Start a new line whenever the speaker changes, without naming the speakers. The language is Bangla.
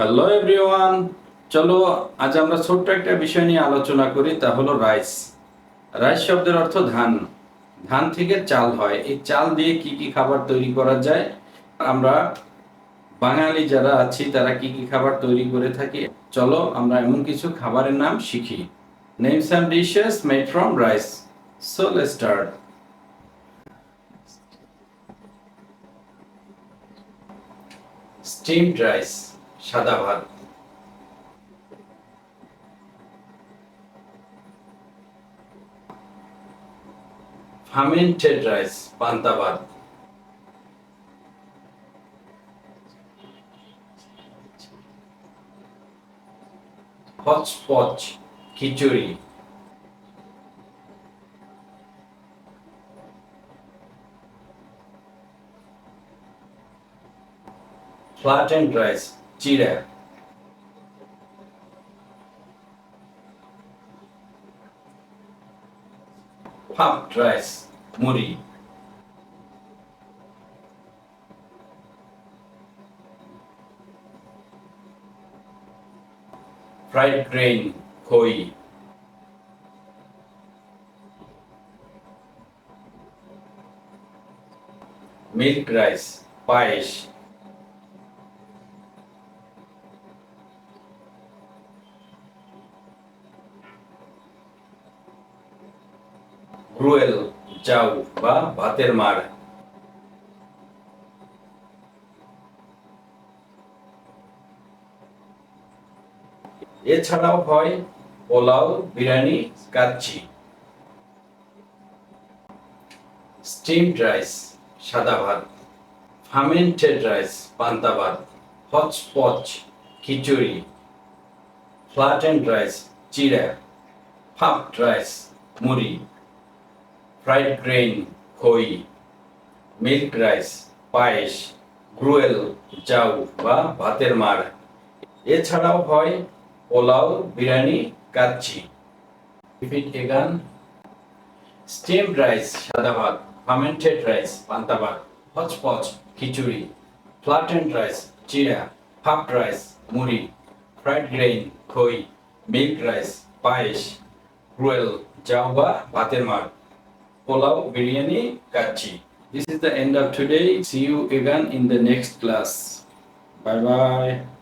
হ্যালো এভরিওয়ান চলো, আজ আমরা ছোট্ট একটা বিষয় নিয়ে আলোচনা করি, তা হলো রাইস। রাইস শব্দের অর্থ ধান। ধান থেকে চাল হয়। এই চাল দিয়ে কি কি খাবার তৈরি করা যায়? আমরা বাঙালি যারা আছি, তারা কি কি খাবার তৈরি করে থাকি? চলো, আমরা এমন কিছু খাবারের নাম শিখি। Name some dishes made from rice so let's start steamed rice সাদা ভাত। ফার্মেন্টেড রাইস পান্তা ভাত। হচপচ খিচুড়ি। ফ্ল্যাটেন্ড রাইস চিড়া puffed rice মুড়ি ফ্রাইড গ্রেইন খই মিল্ক রাইস পায়েস গ্রুয়েল চাউ বা ভাতের মাড় এছাড়াও হয় পোলাও, বিরিয়ানি, কাচ্চি। স্টিমড রাইস, সাদা ভাত। ফার্মেন্টেড রাইস, পান্তা ভাত। হচপচ খিচুড়ি। ফ্ল্যাটেন্ড রাইস, চিড়া। ফাফড রাইস, মুড়ি। ফ্রাইড গ্রেইন, খই, মিল্ক রাইস, পায়েস, গ্রুয়েল, চাউ বা ভাতের মাড়। এছাড়াও হয় pulao, biryani, kacchi. Again steamed rice, সাদা ভাত, ফার্মেন্টেড রাইস, পান্তা ভাত, হচপচ, খিচুড়ি ফ্ল্যাটেন্ড রাইস চিরা ফাফড রাইস, মুড়ি, ফ্রাইড গ্রেইন, খই, মিল্ক রাইস, পায়েস, গ্রুয়েল, চাউ বা ভাতের মাড়। Pulao, biryani, kachi. This is the end of today. See you again in the next class. Bye bye.